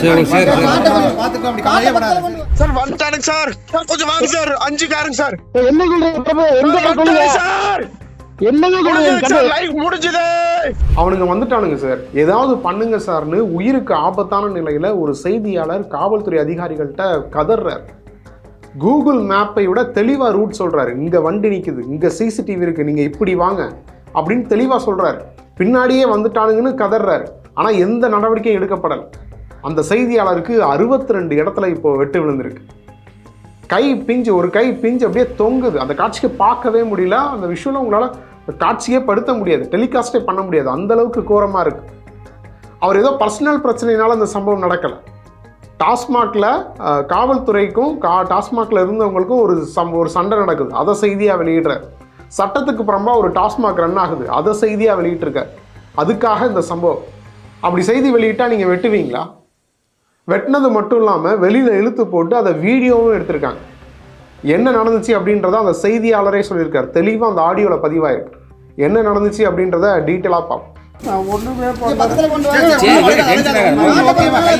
சரி, கொஞ்சம் வாங்க சார். அஞ்சு காருங்க சார். முடிஞ்சது அவனுங்க வந்துட்டானுங்க சார். ஏதாவது பண்ணுங்க சார்னு உயிருக்கு ஆபத்தான நிலையில ஒரு செய்தியாளர் காவல்துறை அதிகாரிகள்கிட்ட கதறார் கூகுள் மேப்பை விட தெளிவாக ரூட் சொல்கிறாரு இங்கே வண்டி நிற்குது இங்கே சிசிடிவி இருக்குது நீங்கள் இப்படி வாங்க அப்படின்னு தெளிவாக சொல்கிறாரு பின்னாடியே வந்துட்டானுங்கன்னு கதறாரு ஆனால் எந்த நடவடிக்கையும் எடுக்கப்படலை. அந்த செய்தியாளருக்கு அறுபத்தி ரெண்டு இடத்துல இப்போ வெட்டு விழுந்திருக்கு. கை பிஞ்சு ஒரு கை பிஞ்சு அப்படியே தொங்குது. அந்த காட்சிக்கு பார்க்கவே முடியல. அந்த விஷுவலை உங்களால் காட்சியே படுத்த முடியாது. டெலிகாஸ்டே பண்ண முடியாது. அந்தளவுக்கு கோரமாக இருக்குது அவர் ஏதோ பர்சனல் பிரச்சனையினால அந்த சம்பவம் நடக்கலை. டாஸ்மாகில் காவல்துறைக்கும் கா டாஸ்மாகில் இருந்தவங்களுக்கும் ஒரு சம் ஒரு சண்டை நடக்குது. அதை செய்தியாக வெளியிடுறார் சட்டத்துக்கு புறம்பா ஒரு டாஸ்மாக் ரன் ஆகுது. அதை செய்தியாக வெளியிட்டிருக்கார் அதுக்காக இந்த சம்பவம். அப்படி செய்தி வெளியிட்டால் நீங்கள் வெட்டுவீங்களா? வெட்டினது மட்டும் இல்லாமல் வெளியில் இழுத்து போட்டு அதை வீடியோவும் எடுத்திருக்காங்க. என்ன நடந்துச்சு அப்படின்றத அந்த செய்தியாளரே சொல்லியிருக்கார். தெளிவாக அந்த ஆடியோவில் பதிவாயிருக்கு. என்ன நடந்துச்சு அப்படின்றத டீட்டெயிலாக பார்ப்போம்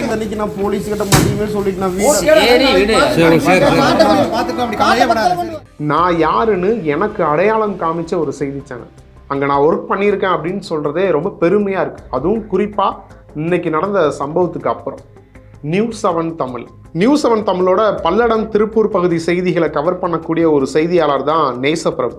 இன்னைக்கு நான் போலீஸ் கிட்ட மதியமே சொல்லிட்டு நான் யாருன்னு எனக்கு அடையாளம் காமிச்ச ஒரு செய்தி சேனல். அங்கே நான் ஒர்க் பண்ணியிருக்கேன் அப்படின்னு சொல்கிறதே ரொம்ப பெருமையாக இருக்குது அதுவும் குறிப்பாக இன்னைக்கு நடந்த சம்பவத்துக்கு அப்புறம். News seven Tamil news seven தமிழோட பல்லடம் திருப்பூர் பகுதி செய்திகளை கவர் பண்ணக்கூடிய ஒரு செய்தியாளர் தான் நேசப்பிரபு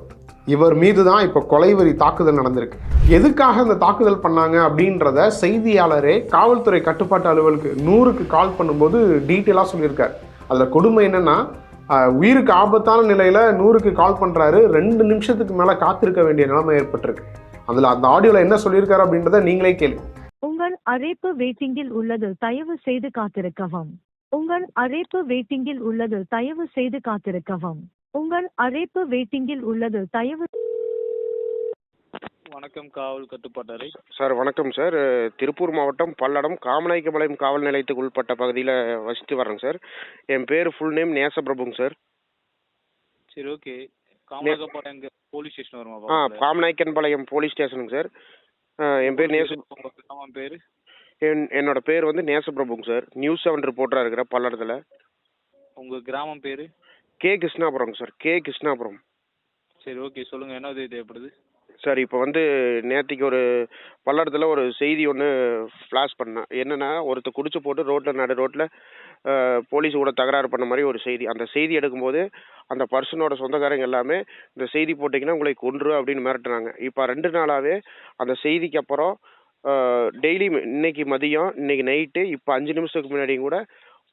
இவர் மீது தான் இப்போ கொலைவெறி தாக்குதல் நடந்திருக்கு. எதுக்காக இந்த தாக்குதல் பண்ணாங்க அப்படின்றத செய்தியாளரே காவல்துறை கட்டுப்பாட்டு அலுவலுக்கு நூறுக்கு கால் பண்ணும்போது டீட்டெயிலாக சொல்லியிருக்கார். அதில் கொடுமை என்னென்னா உயிருக்கு ஆபத்தான நிலையில நூறுக்கு கால் பண்ணுறாரு ரெண்டு நிமிஷத்துக்கு மேலே காத்திருக்க வேண்டிய நிலைமை ஏற்பட்டிருக்கு. அதில் அந்த ஆடியோவில் என்ன சொல்லியிருக்காரு அப்படின்றத நீங்களே கேளு. உங்கள் அழைப்பு வெயிட்டிங்கில் உள்ளது. தயவு செய்து காத்திருக்கவும். உங்கள் அழைப்பு வெயிட்டிங்கில் உள்ளது. தயவு செய்து காத்திருக்கவும். உங்கள் அழைப்பு வெயிட்டிங்கில் உள்ளது. தயவு வணக்கம் காவல் கட்டுப்பாட்டறை சார் வணக்கம் சார். திருப்பூர் மாவட்டம் பல்லடம் காமநாயக்கபாளையம் காவல் நிலையத்துக்கு உட்பட்ட பகுதியில் வசித்து வரேங்க சார். என் பேர் ஃபுல் நேம் நேசப்பிரபுங்க சார். சரி ஓகே எங்க போலீஸ் ஸ்டேஷன் வருமா ஆ? காமநாயக்கன்பாளையம் போலீஸ் ஸ்டேஷனுங்க சார். என் பேர் நேச பேரு என் என்னோட பேர் வந்து நேசப்பிரபுங்க சார். நியூஸ் செவன் ரிப்போர்ட்டராக இருக்கிற பல்லடத்தில். உங்க கிராமம் பேரு? K Krishnapuram sir. K Krishnapuram. சரி ஓகே. சொல்லுங்க. என்ன உதவி தேவைப்படுது சார் இப்போ வந்து நேத்திக்கு ஒரு பல்லடத்தில் ஒரு செய்தி ஒன்று ஃப்ளாஷ் பண்ணேன் என்னன்னா ஒருத்தர் குடிச்சு போட்டு ரோட்டில் நடு ரோட்டில் போலீஸ் கூட தகராறு பண்ண மாதிரி ஒரு செய்தி. அந்த செய்தி எடுக்கும்போது அந்த பர்சனோட சொந்தக்காரங்க எல்லாமே இந்த செய்தி போட்டிங்கன்னா உங்களை கொன்று அப்படின்னு மிரட்டுறாங்க. இப்போ ரெண்டு நாளாகவே அந்த செய்திக்கு அப்புறம் டெய்லி இன்னைக்கு மதியம் இன்னைக்கு நைட்டு இப்போ அஞ்சு நிமிஷத்துக்கு முன்னாடியும் கூட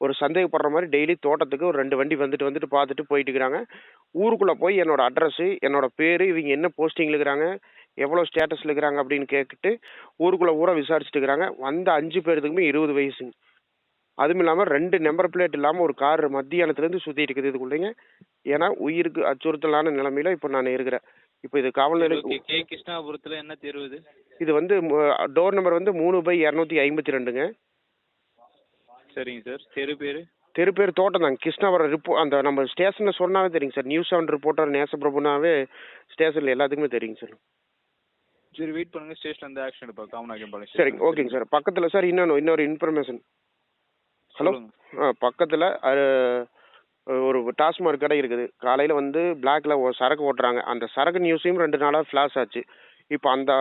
ஒரு சந்தேகப்படுற மாதிரி டெய்லி தோட்டத்துக்கு ஒரு ரெண்டு வண்டி வந்துட்டு வந்துட்டு பார்த்துட்டு போயிட்டு இருக்கிறாங்க. ஊருக்குள்ளே போய் என்னோட அட்ரஸு என்னோட பேர் இவங்க என்ன போஸ்டிங்கில் இருக்கிறாங்க எவ்வளோ ஸ்டேட்டஸில் இருக்கிறாங்க அப்படின்னு கேட்டுட்டு ஊருக்குள்ளே ஊரை விசாரிச்சுட்டு இருக்கிறாங்க. வந்த அஞ்சு பேர்த்துக்குமே இருபது வயசுங்க அதுவும் இல்லாமல் ரெண்டு நம்பர் பிளேட் இல்லாமல் ஒரு கார் மத்தியானத்துலேருந்து சுற்றிட்டு இருக்குது இதுக்குள்ளேங்க. ஏன்னா உயிருக்கு அச்சுறுத்தலான நிலமையில இப்போ நான் இருக்கிறேன். இப்போ இது காவல் நிலையம் கே கிருஷ்ணாபுரத்துல என்ன தெரு இது? இது வந்து டோர் நம்பர் வந்து மூணு பை இரநூத்தி ஐம்பத்தி ரெண்டுங்க. சரிங்க சார். தெரு பேரு? தெரு பேர் தோட்டம் தாங்க. கிருஷ்ணாபுரம் ரிப்போ அந்த நம்ம ஸ்டேஷனில் சொன்னாவே தெரியுங்க சார். நியூஸ் செவன் ரிப்போர்ட்டர் நேசப்பிரபுனாவே ஸ்டேஷனில் எல்லாத்துக்குமே தெரியுங்க சார். சரி வெயிட் பண்ணுங்க. ஸ்டேஷன்ல இருந்து ஆக்ஷன் எடுப்பா காமநாயக்கம்பாளையம் சரிங்க. ஓகேங்க சார். பக்கத்தில் சார் இன்னொன்று இன்னொரு இன்ஃபர்மேஷன் ஹலோ? ஆ பக்கத்தில் ஒரு டாஸ்மாக் கடை இருக்குது. காலையில் வந்து பிளாக்ல சரக்கு ஓட்டுறாங்க. அந்த சரக்கு நியூஸையும் ரெண்டு நாளாக ஃப்ளாஷ் ஆச்சு. இப்போ அந்த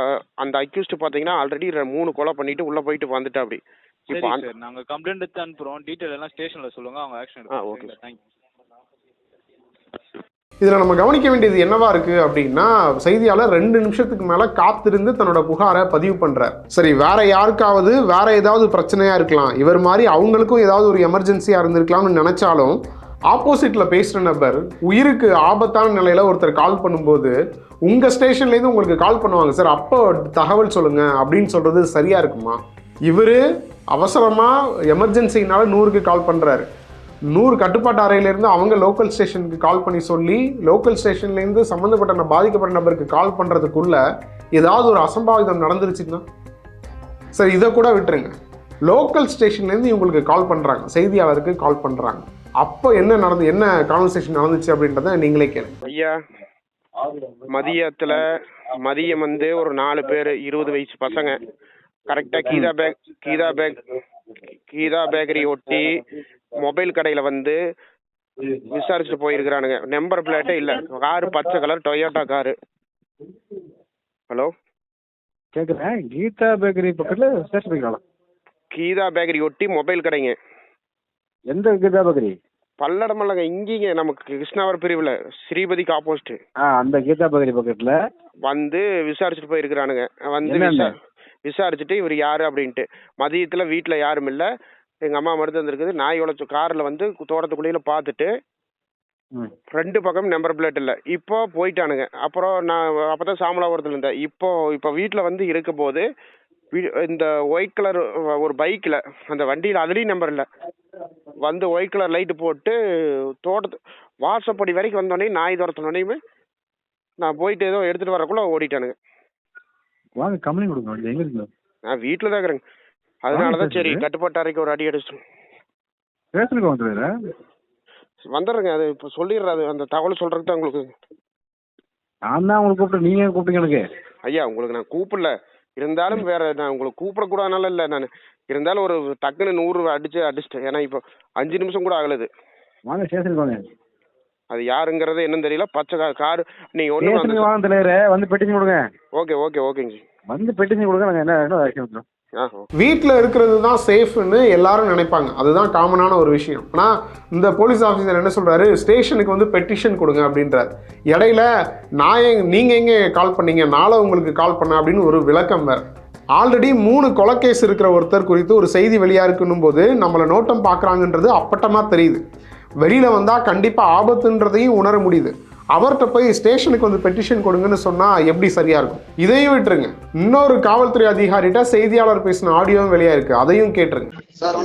அந்த அக்யூஸ்ட் பார்த்தீங்கன்னா ஆல்ரெடி மூணு கொலை பண்ணிட்டு உள்ளே போயிட்டு வந்துட்டா அப்படி சரி சார். நாங்க கம்ப்ளைண்ட் எடுத்து அனுப்புறோம். டீடைல் எல்லாம் ஸ்டேஷன்ல சொல்லுங்க. அவங்க ஆக்ஷன் எடுப்பாங்க. okay. தேங்க்யூ இதில் நம்ம கவனிக்க வேண்டியது என்னவா இருக்கு அப்படின்னா செய்தியாளர் ரெண்டு நிமிஷத்துக்கு மேலே காத்திருந்து தன்னோட புகாரை பதிவு பண்றார். சரி வேற யாருக்காவது வேற ஏதாவது பிரச்சனையா இருக்கலாம். இவர் மாதிரி அவங்களுக்கும் ஏதாவது ஒரு எமர்ஜென்சியா இருந்திருக்கலாம்னு நினைச்சாலும் ஆப்போசிட்ல பேசுற நபர் உயிருக்கு ஆபத்தான நிலையில ஒருத்தர் கால் பண்ணும்போது உங்க ஸ்டேஷன்லேருந்து உங்களுக்கு கால் பண்ணுவாங்க. சார் அப்போ தகவல் சொல்லுங்க. அப்படின்னு சொல்றது சரியா இருக்குமா? இவர் அவசரமாக எமர்ஜென்சினால நூறுக்கு கால் பண்ணுறாரு நூறு கட்டுப்பாட்டு அறையிலேருந்து அவங்க லோக்கல் ஸ்டேஷனுக்கு கால் பண்ணி சொல்லி லோக்கல் ஸ்டேஷன்லேருந்து சம்மந்தப்பட்ட ந- பாதிக்கப்பட்ட நபருக்கு கால் பண்ணுறதுக்குள்ளே ஏதாவது ஒரு அசம்பாவிதம் நடந்துருச்சுன்னா? சரி இதை கூட விட்டுருங்க. லோக்கல் ஸ்டேஷன்லேருந்து இவங்களுக்கு கால் பண்ணுறாங்க செய்தியாளருக்கு கால் பண்ணுறாங்க அப்போ என்ன நடந்து என்ன கான்வர்சேஷன் நடந்துச்சு அப்படின்றத நீங்களே கேளுங்க. ஐயா மதியத்தில் மதியம் வந்து ஒரு நாலு பேர் இருபது வயசு பசங்க. கரெக்டாக Geetha bake Geetha bake Geetha bakery ஒட்டி மொபைல் கடையில் வந்து விசாரிச்சுட்டு போயிருக்கிறானுங்க. நம்பர் பிளேட்டே இல்லை. காரு பச்சை கலர் டொயோட்டா காரு. ஹலோ கேக்குறேன் கீதா பேக்கரி பக்கத்துல போய்க்கலாம் கீதா பேக்கரி ஒட்டி மொபைல் கடைங்க. எந்த கீதா பேக்கரி பல்லடமல்லங்க இங்கேங்க நமக்கு கிருஷ்ணாவர் பிரிவில். ஸ்ரீபதிக்கு ஆப்போசிட் ஆ அந்த கீதா பேக்கரி பக்கத்துல. வந்து விசாரிச்சுட்டு போயிருக்கிறானுங்க. வந்து விசாரிச்சுட்டு இவர் யாரு அப்படின்ட்டு. மதியத்தில் வீட்டில் யாரும் இல்லை. எங்கள் அம்மா மட்டும் வந்திருக்குது நாய் உழைச்ச காரில் வந்து தோட்டத்துக்குள்ளேயில பார்த்துட்டு ரெண்டு பக்கம் நம்பர் பிளேட் இல்லை. இப்போ போயிட்டானுங்க. அப்புறம் நான் அப்போ தான் சாமலாபுரத்தில் இருந்தேன். இப்போ இப்போ வீட்டில் வந்து இருக்க போது இந்த ஒயிட் கலர் ஒரு பைக்கில் அந்த வண்டியில் அதுலேயும் நம்பர் இல்லை. வந்து ஒயிட் கலர் லைட்டு போட்டு தோட்டத்து வாசப்படி வரைக்கும் வந்தோடனே நாய் துரத்தினோடனே நான் போயிட்டு ஏதோ எடுத்துகிட்டு வரக்குள்ள ஓடிட்டானுங்க. வாங்க கம்ப்ளைண்ட் கொடுங்க வண்டி எங்க இருக்கு நான் வீட்டில் தான் இருக்கிறேங்க. அதனால தான் சரி. கட்டுப்பாட்டு அறைக்கு ஒரு அடி அடிச்சிட்டோம். ஸ்டேஷனுக்கு வந்துடுறேன் வந்துடுறேங்க அது இப்போ சொல்லிடுறேன் அது அந்த தகவல் சொல்கிறதுக்கு தான் உங்களுக்கு. நான் தான் உங்களுக்கு கூப்பிட்டு நீங்க கூப்பிட்டீங்க எனக்கு? ஐயா உங்களுக்கு நான் கூப்பிடல. இருந்தாலும் வேற நான் உங்களுக்கு கூப்பிடக்கூடாதுனால இல்லை நான். இருந்தாலும் ஒரு டக்குன்னு நூறு அடிச்சு அடிச்சிட்டேன். ஏன்னா இப்போ அஞ்சு நிமிஷம் கூட ஆகலது. வாங்க ஸ்டேஷனுக்கு வாங்க. அது யாருங்கிறது என்னன்னு தெரியல. பச்சை கார் ஸ்டேஷனுக்கு ஒன்றும் வாங்க தலைவரே வந்து பெட்டிஷன் கொடுங்க. ஓகே ஓகே ஓகேங்க வந்து பெட்டிஷன் கொடுங்க நாங்கள் என்ன வேணும் ஆக்ஷன் எடுத்துறோம் வீட்டில் இருக்கிறது தான் சேஃப்னு எல்லாரும் நினைப்பாங்க. அதுதான் காமனான ஒரு விஷயம். ஆனால் இந்த போலீஸ் ஆஃபீஸர் என்ன சொல்றாரு? ஸ்டேஷனுக்கு வந்து பெட்டிஷன் கொடுங்க அப்படின்றார். இடையில நான் எங்க நீங்கள் எங்கே கால் பண்ணீங்க? நாளை உங்களுக்கு கால் பண்ண அப்படின்னு ஒரு விளக்கம் வேறு. ஆல்ரெடி மூணு கொலைக்கேஸ் இருக்கிற ஒருத்தர் குறித்து ஒரு செய்தி வெளியாக இருக்குன்னும் போது நம்மளை நோட்டம் பார்க்குறாங்கன்றது அப்பட்டமாக தெரியுது. வெளியில் வந்தால் கண்டிப்பாக ஆபத்துன்றதையும் உணர முடியுது. அவர்கிட்ட போய் ஸ்டேஷனுக்கு வந்து பெட்டிஷன் கொடுங்கன்னு சொன்னால் எப்படி சரியாக இருக்கும்? இதையும் விட்டுருங்க. இன்னொரு காவல்துறை அதிகாரிகிட்ட செய்தியாளர் பேசின ஆடியோவும் வெளியாக இருக்குது அதையும் கேட்டுருங்க. Sir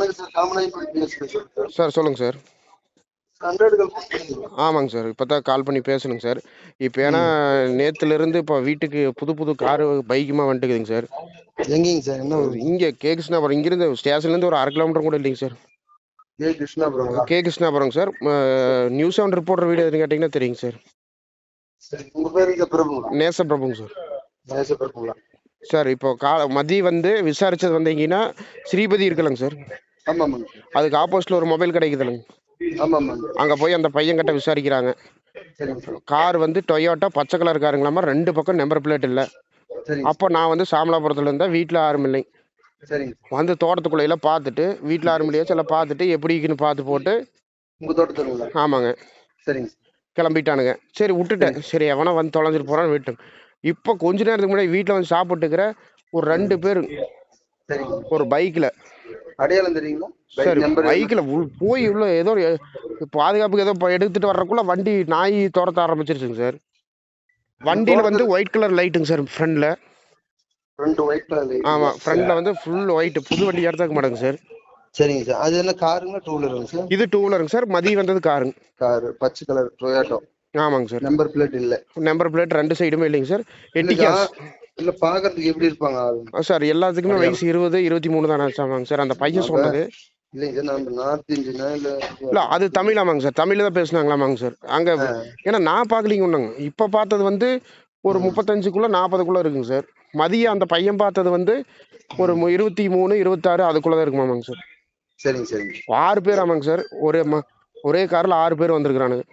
sir. சொல்லுங்கள் சார். ஆமாங்க சார். இப்போ தான் கால் பண்ணி பேசணுங்க சார். இப்போ ஏன்னா நேற்றுலேருந்து இப்போ வீட்டுக்கு புது புது காரு பைக்குமா வந்துட்டுக்குதுங்க சார். எங்கேங்க சார்? என்ன இங்கே கே கிருஷ்ணாபுரம் இங்கிருந்து ஸ்டேஷன்லேருந்து ஒரு அரை கிலோமீட்டர் கூட இல்லைங்க சார். ஏ கிருஷ்ணாபுரங்களா K Krishnapuram sir. News seven reporter வீடு எதுன்னு கேட்டிங்கன்னா தெரியுங்க சார். உங்க பேர் பிரபுங்களா நேச பிரபுங்க சார். நேச பிரபுங்களா சார் இப்போ கா மதியம் வந்து விசாரிச்சது வந்தீங்கன்னா ஸ்ரீபதி இருக்கலங்க சார். ஆமா ஆமாங்க அதுக்கு ஆப்போசிட்ல ஒரு மொபைல் கிடைக்குதுலங்க. ஆமா ஆமாங்க அங்கே போய் அந்த பையன்கிட்ட விசாரிக்கிறாங்க. சரிங்க சார். கார் வந்து டொயோட்டா பச்சை கலர் காருங்களாமா ரெண்டு பக்கம் நம்பர் பிளேட் இல்லை. அப்போ நான் வந்து சாமலாபுரத்தில் இருந்தேன் வீட்டில் யாரும் இல்லைங்க சரிங்க வந்து தோட்டத்துக்குள்ளையில பார்த்துட்டு வீட்டில் இல்லையா சில பார்த்துட்டு எப்படி இருக்குன்னு பார்த்து போட்டு உங்க தோட்டத்துங்களா ஆமாங்க. சரிங்க கிளம்பிட்டானுங்க. சரி விட்டுட்டேன். சரி. எவனா வந்து தொலைஞ்சிட்டு போறான்னு விட்டேன் இப்போ கொஞ்ச நேரத்துக்கு முன்னாடி வீட்டில் வந்து சாப்பிட்டுக்கிற ஒரு ரெண்டு பேர் ஒரு பைக்கில். அடையாளம் தெரியுங்களா? சரி பைக்கில் போய் உள்ள ஏதோ பாதுகாப்புக்கு ஏதோ இப்போ எடுத்துட்டு வர்றதுக்குள்ள வண்டி நாய் துரத்த ஆரம்பிச்சிருச்சுங்க சார். வண்டியில் வந்து ஒயிட் கலர் லைட்டுங்க சார் ஃப்ரண்டில். ஆமாம் ஃப்ரண்டில் வந்து ஃபுல் ஒயிட் புது வண்டி எடுத்தாக்க மாட்டேங்க சார் சரிங்க சார் அது என்ன காருங்களா டூ வீலருங்க சார் இது டூ வீலருங்க சார் மதியம் வந்தது காருங்க காரு பச்சை கலர் டொயாட்டோ ஆமாங்க சார் நம்பர் பிளேட் இல்ல. நம்பர் பிளேட் ரெண்டு சைடுமே இல்லைங்க சார் ஜா- இல்ல பாக்குறதுக்கு எப்படி இருப்பாங்க? சார் எல்லாத்துக்குமே வயசு இருபது இருபத்தி மூணு தானே ஆமாங்க சார் அந்த பையன் சொன்னது. இல்ல அது தமிழ் ஆமாங்க சார் தமிழ்ல தான் பேசுனாங்களாமாங்க சார் அங்க ஏன்னா நான் பார்க்கலீங்க ஒண்ணுங்க. இப்ப பார்த்தது வந்து ஒரு முப்பத்தஞ்சுக்குள்ள நாற்பதுக்குள்ள இருக்குங்க சார் மதியம் அந்த பையன் பார்த்தது வந்து ஒரு இருபத்தி மூணு இருபத்தாறு அதுக்குள்ள தான் இருக்குமாமாங்க சார். சரிங்க சரிங்க. ஆறு பேர் ஆமாங்க சார். ஒரே ஒரே கார்ல ஆறு பேர் வந்திருக்கிறானுங்க.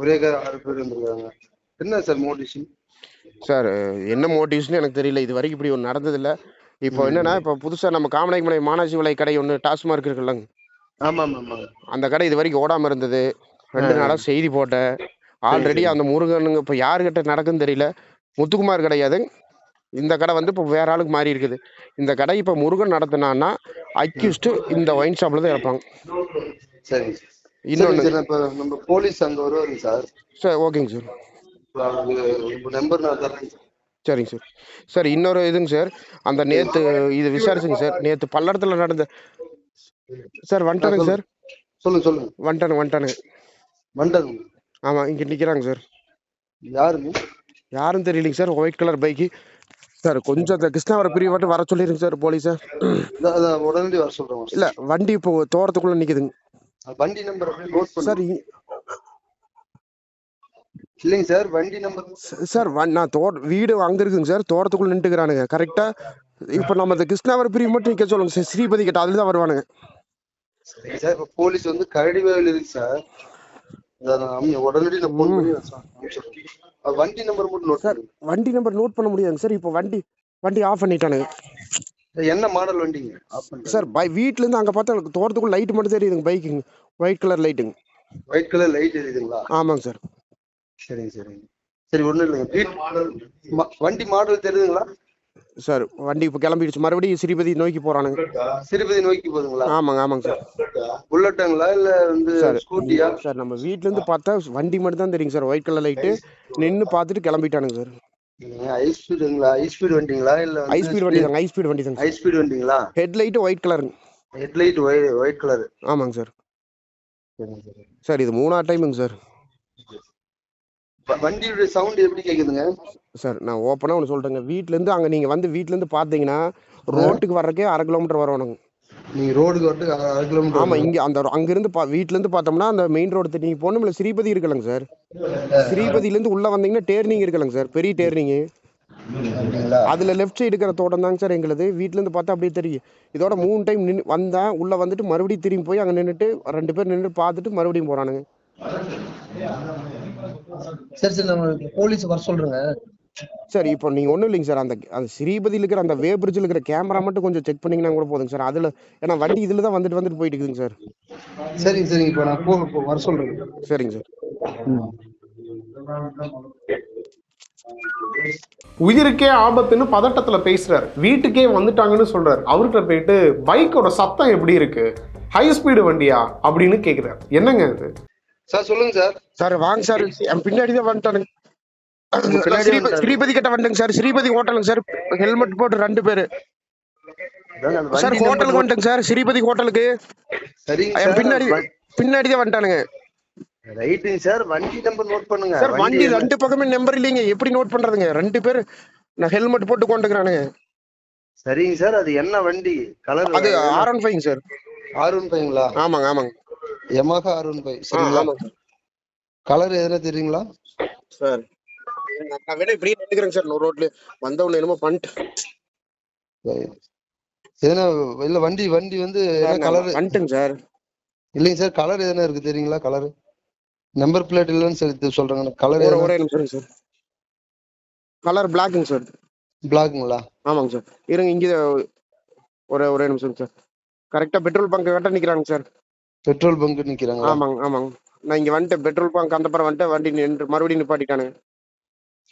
ஒரே கார் ஆறு பேர் இருந்திருக்காங்க என்ன சார் மோட்டிவேஷன் சார் என்ன மோட்டிவ்ஸ்னு எனக்கு தெரியல. இது வரைக்கும் இப்படி ஒன்று நடந்ததில்ல. இப்போ என்னன்னா இப்போ புதுசாக நம்ம காமநாயக்கமலை மானாட்சி விலை கடை ஒன்று டாஸ்மார்க் இருக்குல்லங்க. ஆமா ஆமா ஆமாங்க அந்த கடை இது வரைக்கும் ஓடாம இருந்தது. ரெண்டு நாளா செய்தி போட்டேன். ஆல்ரெடி அந்த முருகனுங்க இப்போ யாருக்கிட்ட நடக்குன்னு தெரியல. முத்துக்குமார் கிடையாது இந்த கடை வந்து இப்போ வேற ஆளுக்கு மாறி இருக்குது. இந்த கடை இப்போ முருகன் நடத்தினான்னா அக்யூஸ்டு இந்த ஒயின் ஷாப்ல தான் இருப்பாங்க சார். இப்ப நம்ம போலீஸ் அங்க வருவாருங்க சார். சார் ஓகேங்க சார். நம்பர் நான் தரேன் சரிங்க சார். சார் இன்னொரு இதுங்க சார். அந்த நேத்து இது விசாரிச்சுங்க சார். நேத்து பல்லடத்துல நடந்த சார் வந்துட்டானுங்க சார். சொல்லுங்க சொல்லுங்க. வந்துட்டானுங்க வந்துட்டானுங்க வந்துட்டாங்க ஆமா இங்க நிக்கிறாங்க சார். யாருங்க? யாரும் தெரியலைங்க sir. White colour bike. Sir கொஞ்சம் அந்த கிருஷ்ணாவரம் பிரிவு மட்டும் வர சொல்லிருங்க சார் போலீஸை உடனடி வர சொல்றேன் இல்ல வண்டி இப்போ தோட்டத்துக்குள்ள நிக்குதுங்க. வண்டி நம்பர் சார் இல்லைங்க சார் வண்டி நம்பர் சார் நான் தோட்ட வீடு அங்கே இருக்குங்க சார் தோட்டத்துக்குள்ள நின்றுக்கிறானுங்க கரெக்டாக இப்போ நம்ம இந்த கிருஷ்ணாவரம் பிரிவு மட்டும் நிற்க சொல்லுங்க சார் ஸ்ரீபதி கிட்ட அதில் தான் வருவானுங்க சார் இப்போ போலீஸ் வந்து கரடி வேலையில் இருக்கு சார். வண்டி நம்பர் மட்டும் நோட் சார் வண்டி நம்பர் நோட் பண்ண முடியாதுங்க சார். இப்போ வண்டி வண்டி ஆஃப் பண்ணிட்டானுங்க. என்ன மாடல் வண்டிங்க? சார் பை வீட்டிலேருந்து அங்கே பார்த்தா எனக்கு தோட்டத்துக்குள்ள லைட் மட்டும் தெரியுதுங்க பைக்குங்க ஒயிட் கலர் லைட்டுங்க ஒயிட் கலர் லைட் எரியுதுங்களா? ஆமாங்க சார். சரிங்க சரிங்க. சரி ஒண்ணும் இல்லைங்க. வண்டி மாடல் தெரியுதுங்களா? சார் வண்டி இப்போ கிளம்பிடுச்சு. மறுபடியும் ஸ்ரீபதி நோக்கி போகிறானுங்க சிறுபதி நோக்கி போகுதுங்களா? ஆமாங்க ஆமாங்க சார். புல்லட்டுங்களா இல்ல வந்து சார் ஸ்கூட்டியா சார் நம்ம வீட்டிலேருந்து பார்த்தா வண்டி மட்டும் தான் தெரியுங்க சார். ஒயிட் கலர் லைட்டு நின்று பார்த்துட்டு கிளம்பிட்டானுங்க சார். ஹை ஸ்பீடுங்களா ஹை ஸ்பீடு வண்டிங்களா? இல்ல ஹை ஸ்பீட் வண்டி தாங்க ஹை ஸ்பீட் வண்டி தாங்க ஹை ஸ்பீடு வண்டிங்களா? ஹெட் லைட்டு ஒயிட் கலருங்க ஹெட்லைட் ஒயிட் கலர் ஆமாங்க சார். சரிங்க சரி. சார் இது மூணாவது டைமுங்க சார். வண்டியோட சவுண்ட் எப்படி கேக்குதுங்க? சார் நான் ஓப்பனாக ஒன்று சொல்கிறேங்க வீட்டிலேருந்து அங்கே நீங்கள் வந்து வீட்டிலேருந்து பார்த்தீங்கன்னா ரோட்டுக்கு வர்றக்கே அரை கிலோமீட்டர் வரணுங்க நீங்க ரோடுக்கு வரட்டு அரை கிலோமீட்டர் ஆமாம் இங்கே அந்த அங்கேருந்து பா வீட்டிலேருந்து பார்த்தோம்னா அந்த மெயின் ரோடு நீங்கள் போகணும்ல ஸ்ரீபதி இருக்கலங்க சார் ஸ்ரீபதியிலேருந்து உள்ளே வந்தீங்கன்னா டேர்னிங் இருக்கலங்க சார் பெரிய அப்படிங்களா அதில் லெஃப்ட் சைடு இருக்கிற தோட்டம் தாங்க சார் எங்களுது. வீட்டிலேருந்து பார்த்தா அப்படியே தெரியும். இதோட மூணு டைம் நின்று வந்தேன் உள்ளே வந்துட்டு மறுபடியும் திரும்பி போய் அங்கே நின்றுட்டு ரெண்டு பேர் நின்று பார்த்துட்டு மறுபடியும் போகிறானுங்க சரி சரி நம்ம போலீஸ் வர சொல்றேங்க. சார் இப்போ நீங்கள் ஒன்றும் இல்லைங்க சார். அந்த அந்த ஸ்ரீபதியில் இருக்கிற அந்த வே பிரிட்ஜில் இருக்கிற கேமரா மட்டும் கொஞ்சம் செக் பண்ணிங்கன்னா கூட போதுங்க சார். அதில் ஏன்னா வண்டி இதில் தான் வந்துட்டு வந்துட்டு போயிட்டு இருக்குதுங்க சார். சரிங்க சரிங்க. இப்போ நான் போ போ- வர சொல்றேங்க. சரிங்க சார். உயிருக்கே ஆபத்துன்னு பதட்டத்துல பேசுறாரு. வீட்டுக்கே வந்துட்டாங்கன்னு சொல்றாரு. அவர்கிட்ட போயிட்டு பைக்கோட சத்தம் எப்படி இருக்கு? ஹை ஸ்பீடு வண்டியா? அப்படின்னு கேக்குறாரு. என்னங்க இது? சார் சொல்லுங்க சார். சார் வாங்க சார். என் பின்னாடி தான் வந்துட்டானுங்க. ஸ்ரீபதி கிட்ட வந்துங்க சார். ஸ்ரீபதி ஹோட்டலுங்க சார். ஹெல்மெட் போட்டு ரெண்டு பேரு. சார் ஹோட்டலுக்கு வந்துட்டேங்க சார். ஸ்ரீபதி ஹோட்டலுக்கு. பின்னாடி பின்னாடி தான் வந்துட்டானுங்க. ரைட்டுங்க சார். வண்டி நம்பர் நோட் பண்ணுங்க. சார் வண்டி ரெண்டு பக்கமே நம்பர் இல்லைங்க. எப்படி நோட் பண்றதுங்க? ரெண்டு பேர் நான் ஹெல்மெட் போட்டு கொண்டுக்கிறானுங்க. சரிங்க சார். அது என்ன வண்டி? கலர் அது R one five sir. R one ஃபைவ்ங்களா ஆமாங்க ஆமாங்க. யமஹா ஃபைவ் ஆ, சரிங்களா? கலர் எதுனா தெரியுங்களா சார் நான் வேணா இப்படியே நின்னுக்கிறேங்க சார். ரோட்ல வந்தவன என்னமோ பண்ணிட்டு எதுனா இல்ல வண்டி வண்டி வந்து கலர்? வந்துட்டுங்க சார். இல்லைங்க சார் கலர் எதுனா இருக்கு தெரியுங்களா? கலர்? நம்பர் பிளேட் இல்லைன்னு சொல்லி சொல்றாங்க. கலர் ஒரே ஒரே நிமிஷம் சார். கலர் பிளாக்குங்க சார். பிளாக்குங்களா? ஆமாங்க சார். இருங்க இங்கே ஒரே ஒரே நிமிஷம் சார். கரெக்டாக பெட்ரோல் பங்க் கிட்ட நிற்கிறாங்க சார். பெட்ரோல் பங்க் நிக்கிறாங்க ஆமாங்க ஆமாங்க. நான் இங்கே வந்துட்டேன் பெட்ரோல் பங்க் அந்த பக்கம் வந்துட்டு வண்டி நின்று மறுபடியும் நிப்பாட்டிட்டானுங்க.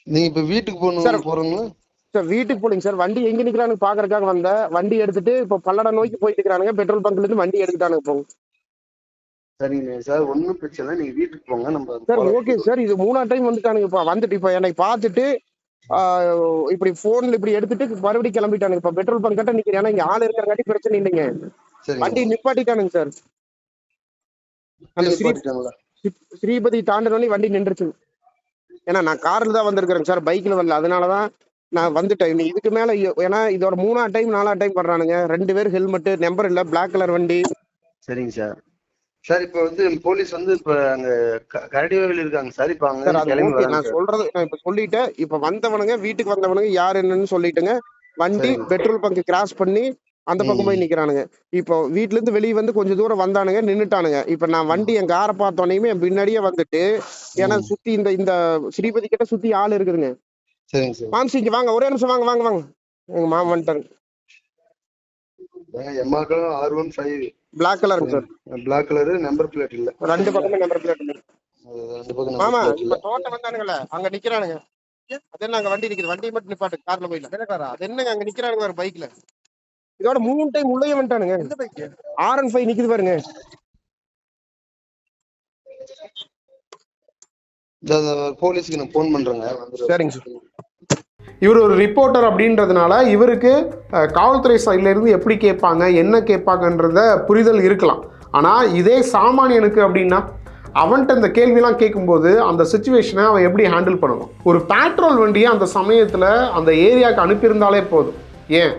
நீங்க இப்ப வீட்டுக்கு சார். போகணும் போறீங்களா? சார் வீட்டுக்கு போலிங்க சார். வண்டி எங்கே நிற்கிறானுங்க பார்க்கறதுக்காக வந்தேன். வண்டி எடுத்துட்டு இப்போ பல்லடம் நோக்கி போயிட்டு இருக்கிறானுங்க. பெட்ரோல் பங்க்லேருந்து வண்டி எடுத்துட்டானுங்க போங்க சரிங்க சார் ஒன்றும் பிரச்சனை இல்லை. நீங்க வீட்டுக்கு போங்க நம்ம சார் ஓகே சார் இது மூணாவது டைம் வந்துட்டானுங்க இப்போ. வந்துட்டு இப்போ என்னை பார்த்துட்டு இப்படி ஃபோனில் இப்படி எடுத்துட்டு மறுபடியும் கிளம்பிட்டானுங்க. இப்போ பெட்ரோல் பங்க் கிட்ட நிற்கிறேன் ஏன்னா இங்கே ஆள் இருக்கிறங்காட்டி பிரச்சனை இல்லைங்க. வண்டி நிப்பாட்டிட்டானுங்க சார். அந்த ஸ்ரீபதி தாண்டினோடனே வண்டி நின்றுச்சு. ஏன்னா நான் கார்ல தான் வந்திருக்கிறேங்க சார் பைக்ல வரல. அதனால தான் நான் வந்துட்டேன். இதுக்கு மேல ஏன்னா இதோட மூணாவது டைம் நாலாவது டைம் வர்றானுங்க. ரெண்டு பேர் ஹெல்மெட் நம்பர் இல்ல பிளாக் கலர் வண்டி. சரிங்க சார். சார் இப்ப வந்து போலீஸ் வந்து இப்ப அங்க க- கரடிவேலில் இருக்காங்க சார். இப்ப அங்க நான். சொல்றது நான் இப்ப சொல்லிட்டேன். இப்ப வந்தவனுங்க வீட்டுக்கு வந்தவனுங்க யார் என்னன்னு சொல்லிட்டுங்க. வண்டி. பெட்ரோல் பங்க் கிராஸ் பண்ணி அந்த பக்கம் போய். நிக்கிறானுங்க. இப்போ வீட்ல இருந்து வெளிய வந்து கொஞ்ச தூரம் வந்தானுங்க நின்னுட்டானுங்க. இப்ப நான் வண்டி என் காரை பார்த்தோன்னே என் பின்னாடியே வந்துட்டு ஏன்னா. சுத்தி இந்த இந்த ஸ்ரீபதி கிட்ட சுத்தி ஆள் இருக்குதுங்க. சரிங்க சார். மாம்சி இங்க வாங்க ஒரே நிமிஷம் வாங்க வாங்க வாங்க. எங்க மாமா வந்துட்டாங்க எம்மாக்களும் R one five. Black sir black colour number plate இல்ல. ரெண்டு பக்கமே நம்பர் பிளேட் மாமா இப்ப தோட்டம் வந்தானுங்கல்ல அங்க நிக்கிறானுங்க. அது என்ன அங்க வண்டி நிக்குது வண்டி மட்டும் நிப்பாட்டு கார்ல போயிடலாம். அது என்னங்க அங்க நிக்கிறானுங்க ஒரு பைக்ல இதோட மூணு டைம் உள்ளே வந்துட்டானுங்க. ஆர் அண்ட் ஃபைவ் நிக்குது பாருங்க. போலீஸ்க்கு நான் ஃபோன் பண்றேங்க. சரிங்க சார். இவர் ஒரு ரிப்போர்ட்டர் அப்படின்றதுனால இவருக்கு காவல்துறை சைட்ல இருந்து எப்படி கேட்பாங்க என்ன கேட்பாங்கன்றத புரிதல் இருக்கலாம். ஆனால் இதே சாமானியனுக்கு அப்படின்னா அவன்கிட்ட இந்த கேள்விலாம் கேட்கும்போது அந்த சுச்சுவேஷனை அவன் எப்படி ஹேண்டில் பண்ணுவான்? ஒரு பேட்ரோல் வண்டியை அந்த சமயத்தில் அந்த ஏரியாவுக்கு அனுப்பியிருந்தாலே போதும். ஏன்?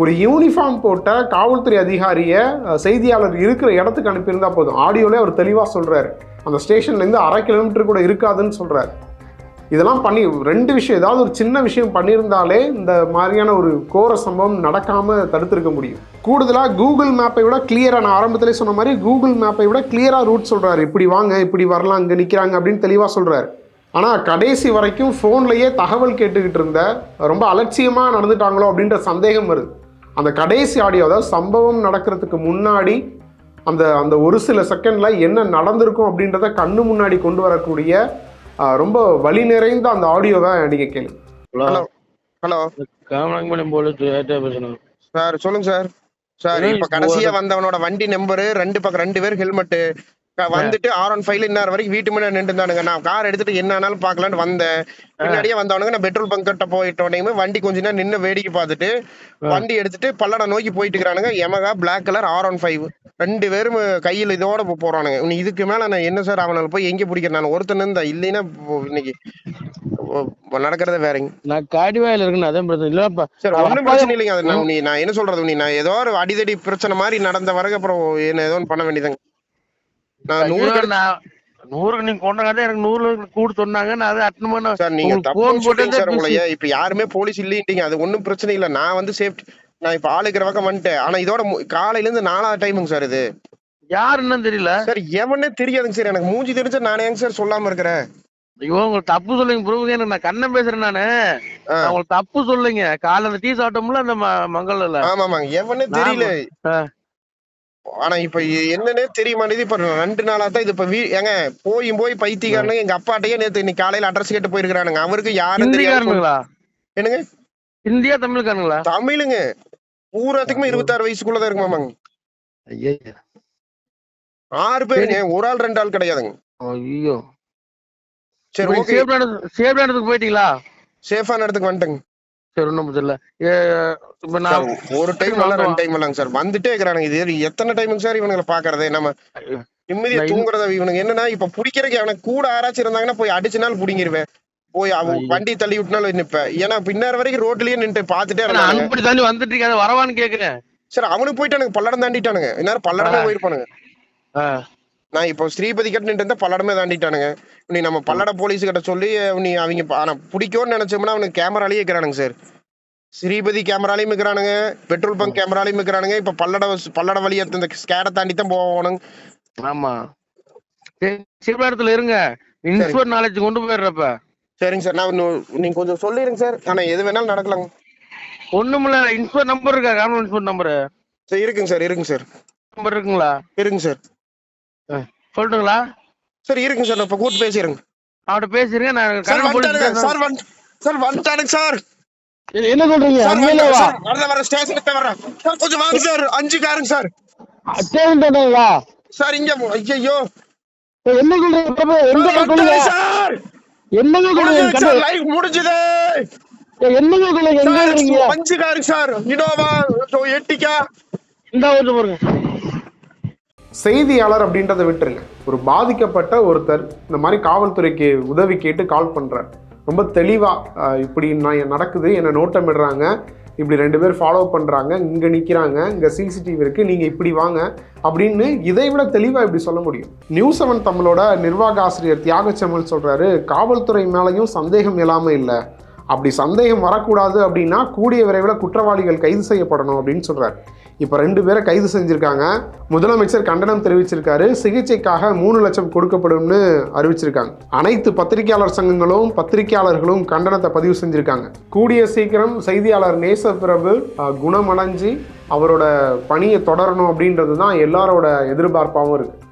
ஒரு யூனிஃபார்ம் போட்ட காவல்துறை அதிகாரியை செய்தியாளர் இருக்கிற இடத்துக்கு அனுப்பியிருந்தா போதும். ஆடியோலே அவர் தெளிவாக சொல்கிறார் அந்த ஸ்டேஷன்லேருந்து அரை கிலோமீட்டர் கூட இருக்காதுன்னு சொல்கிறார் இதெல்லாம் பண்ணி ரெண்டு விஷயம் ஏதாவது ஒரு சின்ன விஷயம் பண்ணியிருந்தாலே இந்த மாதிரியான ஒரு கோர சம்பவம் நடக்காமல் தடுத்திருக்க முடியும். கூடுதலாக கூகுள் மேப்பை விட கிளியராக நான் ஆரம்பத்திலே சொன்ன மாதிரி கூகுள் மேப்பை விட கிளியராக ரூட் சொல்கிறாரு இப்படி வாங்க இப்படி வரலாம் அங்கே நிற்கிறாங்க அப்படின்னு தெளிவாக சொல்கிறாரு ஆனால் கடைசி வரைக்கும் ஃபோன்லேயே தகவல் கேட்டுக்கிட்டு இருந்த ரொம்ப அலட்சியமாக நடந்துட்டாங்களோ அப்படின்ற சந்தேகம் வருது. அந்த கடைசி ஆடியோ அதாவது சம்பவம் நடக்கிறதுக்கு முன்னாடி அந்த அந்த ஒரு சில செகண்ட்ல என்ன நடந்திருக்கும் அப்படின்றத கண்ணு முன்னாடி கொண்டு வரக்கூடிய ரொம்ப வலி நிறைந்த அந்த ஆடியோவை நீங்க கேளு. ஹலோ. ஹலோ. பேசணும். சார் சொல்லுங்க சார். சார் இப்ப கடைசியா வந்தவனோட வண்டி நம்பரு ரெண்டு பக்கம் ரெண்டு பேர் ஹெல்மெட் வந்துட்டு ஆர் ஒன் ஃபைவ்ல இன்னொரு வரைக்கும் வீட்டு முன்னாடி இருந்தானுங்க நான் கார் எடுத்துட்டு என்ன ஆனாலும் பார்க்கலான்னு வந்தேன். பின்னாடியே வந்தவனுங்க நான் பெட்ரோல் பங்க் கிட்ட போயிட்டோனையுமே வண்டி கொஞ்ச நேரம் நின்று வேடிக்கை பார்த்துட்டு வண்டி எடுத்துட்டு பல்லடம் நோக்கி போயிட்டு இருக்கிறானுங்க. Yamaha black colour R one five ரெண்டு பேரும் கையில் இதோட போறானுங்க. இன்னும் இதுக்கு மேல நான் என்ன சார் அவனால போய் எங்க பிடிக்கிறேன்? நான் ஒருத்தன் இருந்தா இல்லைன்னா இன்னைக்கு நடக்கிறதே வேறங்க. நான் காடிவாயில இருக்கேன் அதான் பிரச்சனை. இல்லப்பா சார் ஒன்றும் பிரச்சனை இல்லைங்க. அது நான் நான் என்ன சொல்றது நீ நான் ஏதோ ஒரு அடிதடி பிரச்சனை மாதிரி நடந்த வரைக்கும் அப்புறம் என்ன ஏதோ பண்ண வேண்டியதாங்க. நான் நூறுக்கு நீங்க கொண்டாங்க எனக்கு நூறு கூட சொன்னாங்க. நான் அதை அட்டன் பண்ண சார் நீங்க தப்பு உங்களைய. இப்ப யாருமே போலீஸ் இல்லைன்ட்டீங்க. அது ஒண்ணும் பிரச்சனை இல்ல. நான் வந்து சேஃப்டி நான் இப்ப ஆள் இருக்கிற பக்கம் வந்துட்டேன். ஆனா இதோட காலையில இருந்து நாலாவது டைமுங்க சார் இது. யாருன்னு தெரியல. சார் எவனே தெரியாதுங்க சார். எனக்கு மூஞ்சி தெரிஞ்சா நானே ஏங்க சார் சொல்லாம இருக்கிறேன்? ஐயோ உங்களுக்கு தப்பு சொல்லுங்க ப்ரூஃப் எனக்கு நான் கண்ணன் பேசுறேன் நானு. உங்களுக்கு தப்பு சொல்லுங்க. காலைல டீ சாப்பிட்டோம்ல அந்த ம- மங்கள்ல. ஆமாமாங்க. எவனே தெரியல. ஆனா இப்ப என்னன்னே தெரிய மாட்டேங்குது இப்ப ரெண்டு நாளா தான் இது இப்ப வீ ஏங்க போயும் போய் பைத்தியக்காரனுங்க எங்க அப்பாட்டையே நேத்து இன்னைக்கு காலையில அட்ரஸ் கேட்டு போயிருக்கானுங்க அவருக்கு யாரும் தெரியாது ஹிந்திக்காரனுங்களா என்னங்க? இந்தியா தமிழ்காரனுங்களா? தமிழுங்க. பூராத்துக்குமே இருபத்தாறு வயசுக்குள்ளதான் இருக்கு மாமாங்க ஆறு பேருங்க. ஒரு ஆள் ரெண்டு ஆள் கிடையாதுங்க. ஐயோ. சரி ஓகே. சேஃப் சேஃப் இடத்துக்கு போயிட்டீங்களா? சேஃபான இடத்துக்கு வந்துட்டேங்க. சரி இப்ப நான் ஒரு டைம் இல்ல ரெண்டு டைம் இல்லைங்க சார். வந்துட்டே இருக்கிறானுங்க. இது எத்தனை டைமுங்க சார் இவனுங்களை பாக்குறது நம்ம நிம்மதியா தூங்குறத? இவனுங்க என்னன்னா இப்ப பிடிக்கிறதுக்கு அவனுக்கு கூட யாராச்சும் இருந்தாங்கன்னா போய் அடிச்சுனாலும் புடிங்கிருவேன். போய் அவன். வண்டி தள்ளி விட்டுனாலும் நிப்பேன். ஏன்னா பின்னார் வரைக்கும் ரோட்லயே நின்று பாத்துட்டே இருந்தாங்க தாண்டி வந்துட்டு வரவான்னு கேக்குறேன். சார் அவனுக்கு போயிட்டானுங்க. பல்லடம் தாண்டிட்டானுங்க. இந்நேரம் பல்லடமே. போயிருப்பானுங்க. ஆ. நான் இப்போ ஸ்ரீபதி கிட்ட நின்று இருந்தா பல்லடமே தாண்டிட்டானுங்க. நீ நம்ம பல்லட போலீஸ் கிட்ட சொல்லி நீ அவங்க ஆனா பிடிக்கும்னு நினைச்சோம்னா அவனுக்கு கேமராலேயே இருக்கிறானுங்க சார் ஸ்ரீபதி கேமராலையும் இருக்கிறானுங்க. பெட்ரோல் பங்க் கேமராலையும் இருக்கிறானுங்க. இப்ப பல்லட பல்லட வழியா இந்த ஸ்கேடை தாண்டி தான் போகணும் ஆமா. இடத்துல இருங்க. இன்ஸ்போர்ட் நாலேஜ் கொண்டு போயிடுறப்ப. சரிங்க சார் நான் நீங்க கொஞ்சம் சொல்லிடுங்க சார் ஆனா எது வேணாலும் நடக்கலாங்க. ஒண்ணுமில்ல இன்ஸ்போர்ட் நம்பர் இருக்கா? கவர்மெண்ட் இன்ஸ்போர்ட் நம்பர் சார் இருக்குங்க சார் இருக்குங்க சார் நம்பர் இருக்குங்களா? இருக்குங்க சார் சொல்லட்டுங்களா சார் இருக்குங்க சார் இப்ப கூட்டு பேசிடுங்க அவட்ட பேசிருங்க நான் போலீஸ் சார் வந்து சார் வந்துட்டானுங்க சார். என்ன சொல்றீங்க? சார் உண்மையிலேவா சார், வர வர ஸ்டேஷனுக்கு வரேன் சார் கொஞ்சம் வாங்க சார். அஞ்சு காருங்க சார். தேவையா சார் இங்க ஐயோ என்ன சொல்றீங்க? எங்க சொல்லுங்க சார் என்னங்க சொல்லுங்க சார். லைவ் முடிஞ்சது. என்னங்க சொல்லுங்க எங்க இருக்கீங்க அஞ்சு காருங்க சார். இனோவா எட்டிக்கா இந்த வந்து பாருங்க. செய்தியாளர் அப்படின்றத விட்டுருங்க. ஒரு பாதிக்கப்பட்ட ஒருத்தர் இந்த மாதிரி காவல்துறைக்கு உதவி கேட்டு கால் பண்ணுறார் ரொம்ப தெளிவாக இப்படி நான் நடக்குது என்னை நோட்டமிடுறாங்க. இப்படி ரெண்டு பேர் ஃபாலோ பண்ணுறாங்க இங்கே நிற்கிறாங்க இங்கே சிசிடிவி இருக்குது நீங்கள் இப்படி வாங்க. அப்படின்னு இதை விட தெளிவாக இப்படி சொல்ல முடியும். நியூஸ் செவன் தமிழோட நிர்வாக ஆசிரியர் தியாகச்செம்மல் சொல்கிறாரு காவல்துறை மேலேயும் சந்தேகம் இல்லாமல் இல்லை. அப்படி சந்தேகம் வரக்கூடாது அப்படின்னா கூடிய விரைவில் குற்றவாளிகள் கைது செய்யப்படணும் அப்படின்னு சொல்கிறார் இப்போ ரெண்டு பேரை கைது செஞ்சுருக்காங்க. முதலமைச்சர் கண்டனம் தெரிவிச்சிருக்காரு. சிகிச்சைக்காக மூணு லட்சம் கொடுக்கப்படும்னு அறிவிச்சிருக்காங்க. அனைத்து பத்திரிகையாளர் சங்கங்களும் பத்திரிகையாளர்களும் கண்டனத்தை பதிவு செஞ்சுருக்காங்க. கூடிய சீக்கிரம் செய்தியாளர் நேச பிரபு குணமடைஞ்சு அவரோட பணியை தொடரணும் அப்படின்றது தான் எல்லாரோட எதிர்பார்ப்பாகவும் இருக்குது